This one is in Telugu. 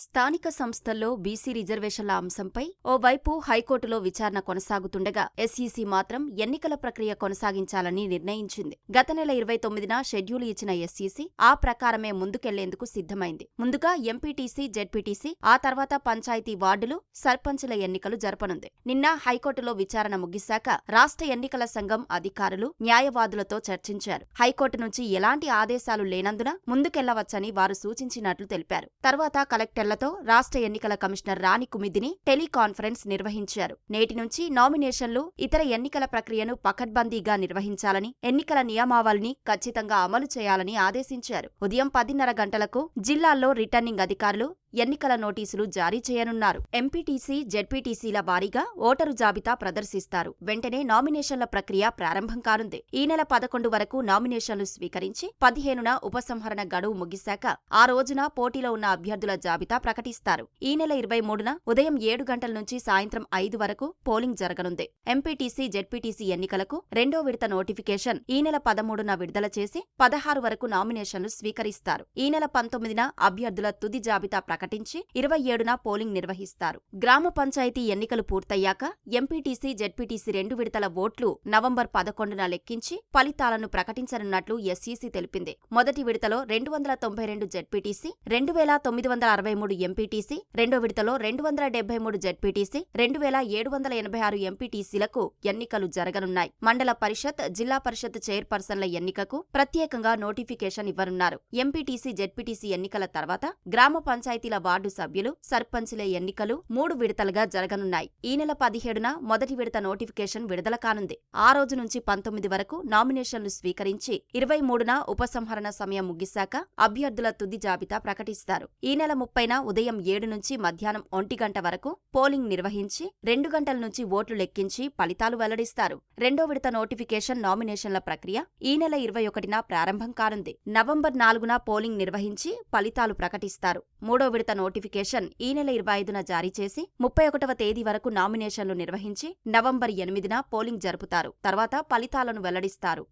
స్థానిక సంస్థల్లో బీసీ రిజర్వేషన్ల అంశంపై ఓవైపు హైకోర్టులో విచారణ కొనసాగుతుండగా ఎస్ఈసీ మాత్రం ఎన్నికల ప్రక్రియ కొనసాగించాలని నిర్ణయించింది. గత నెల ఇరవై తొమ్మిదిన షెడ్యూల్ ఇచ్చిన ఎస్ఈసీ ఆ ప్రకారమే ముందుకెళ్ళేందుకు సిద్ధమైంది. ముందుగా ఎంపీటీసీ జెడ్పీటీసీ ఆ తర్వాత పంచాయతీ వార్డులు సర్పంచ్ల ఎన్నికలు జరపనుంది. నిన్న హైకోర్టులో విచారణ ముగిశాక రాష్ట్ర ఎన్నికల సంఘం అధికారులు న్యాయవాదులతో చర్చించారు. హైకోర్టు నుంచి ఎలాంటి ఆదేశాలు లేనందున ముందుకెళ్ళవచ్చని వారు సూచించినట్లు తెలిపారు. తర్వాత కలెక్టర్ కలెక్టర్లతో రాష్ట్ర ఎన్నికల కమిషనర్ రాణి కుమిదిని టెలికాన్ఫరెన్స్ నిర్వహించారు. నేటి నుంచి నామినేషన్లు ఇతర ఎన్నికల ప్రక్రియను పకడ్బందీగా నిర్వహించాలని ఎన్నికల నియమావళిని ఖచ్చితంగా అమలు చేయాలని ఆదేశించారు. ఉదయం పదిన్నర గంటలకు జిల్లాల్లో రిటర్నింగ్ అధికారులు ఎన్నికల నోటీసులు జారీ చేయనున్నారు. ఎంపీటీసీ జెడ్పీటీసీల వారీగా ఓటరు జాబితా ప్రదర్శిస్తారు. వెంటనే నామినేషన్ల ప్రక్రియ ప్రారంభం కానుంది. ఈ నెల పదకొండు వరకు నామినేషన్లు స్వీకరించి పదిహేనున ఉపసంహరణ గడువు ముగిశాక ఆ రోజున పోటీలో ఉన్న అభ్యర్థుల జాబితా ప్రకటిస్తారు. ఈ నెల ఇరవై మూడున ఉదయం ఏడు గంటల నుంచి సాయంత్రం ఐదు వరకు పోలింగ్ జరగనుంది. ఎంపీటీసీ జెడ్పీటీసీ ఎన్నికలకు రెండో విడత నోటిఫికేషన్ ఈ నెల పదమూడున విడుదల చేసి పదహారు వరకు నామినేషన్లు స్వీకరిస్తారు. ఈ నెల పంతొమ్మిదిన అభ్యర్థుల తుది జాబితా ప్రకటించి ఇరవై ఏడున పోలింగ్ నిర్వహిస్తారు. గ్రామ పంచాయతీ ఎన్నికలు పూర్తయ్యాక ఎంపీటీసీ జెడ్పీటీసీ రెండు విడతల ఓట్లు నవంబర్ పదకొండున లెక్కించి ఫలితాలను ప్రకటించనున్నట్లు ఎస్ఈసీ తెలిపింది. మొదటి విడతలో రెండు వందల తొంభై రెండు జెడ్పీటీసీ రెండు వేల తొమ్మిది వందల అరవై మూడు ఎంపీటీసీ రెండో విడతలో రెండు వందల డెబ్బై మూడు జెడ్పీటీసీ రెండు వేల ఏడు వందల ఎనభై ఆరు ఎంపీటీసీలకు ఎన్నికలు జరగనున్నాయి. మండల పరిషత్ జిల్లా పరిషత్ చైర్పర్సన్ల ఎన్నికకు ప్రత్యేకంగా నోటిఫికేషన్ ఇవ్వనున్నారు. ఎంపీటీసీ జెడ్పీటీసీ ఎన్నికల తర్వాత గ్రామ పంచాయతీ పంచాయతీల వార్డు సభ్యులు సర్పంచుల ఎన్నికలు మూడు విడతలుగా జరగనున్నాయి. ఈ నెల పదిహేడున మొదటి విడత నోటిఫికేషన్ విడుదల కానుంది. ఆ రోజు నుంచి పంతొమ్మిది వరకు నామినేషన్లు స్వీకరించి ఇరవై మూడున ఉపసంహరణ సమయం ముగిశాక అభ్యర్థుల తుది జాబితా ప్రకటిస్తారు. ఈ నెల ముప్పైన ఉదయం ఏడు నుంచి మధ్యాహ్నం ఒంటి గంట వరకు పోలింగ్ నిర్వహించి రెండు గంటల నుంచి ఓట్లు లెక్కించి ఫలితాలు వెల్లడిస్తారు. రెండో విడత నోటిఫికేషన్ నామినేషన్ల ప్రక్రియ ఈ నెల ఇరవై ఒకటిన ప్రారంభం కానుంది. నవంబర్ నాలుగున పోలింగ్ నిర్వహించి ఫలితాలు ప్రకటిస్తారు. మూడో విడత నోటిఫికేషన్ ఈ నెల ఇరవై ఐదున జారీ చేసి ముప్పై ఒకటవ తేదీ వరకు నామినేషన్లు నిర్వహించి నవంబర్ ఎనిమిదిన పోలింగ్ జరుపుతారు. తర్వాత ఫలితాలను వెల్లడిస్తారు.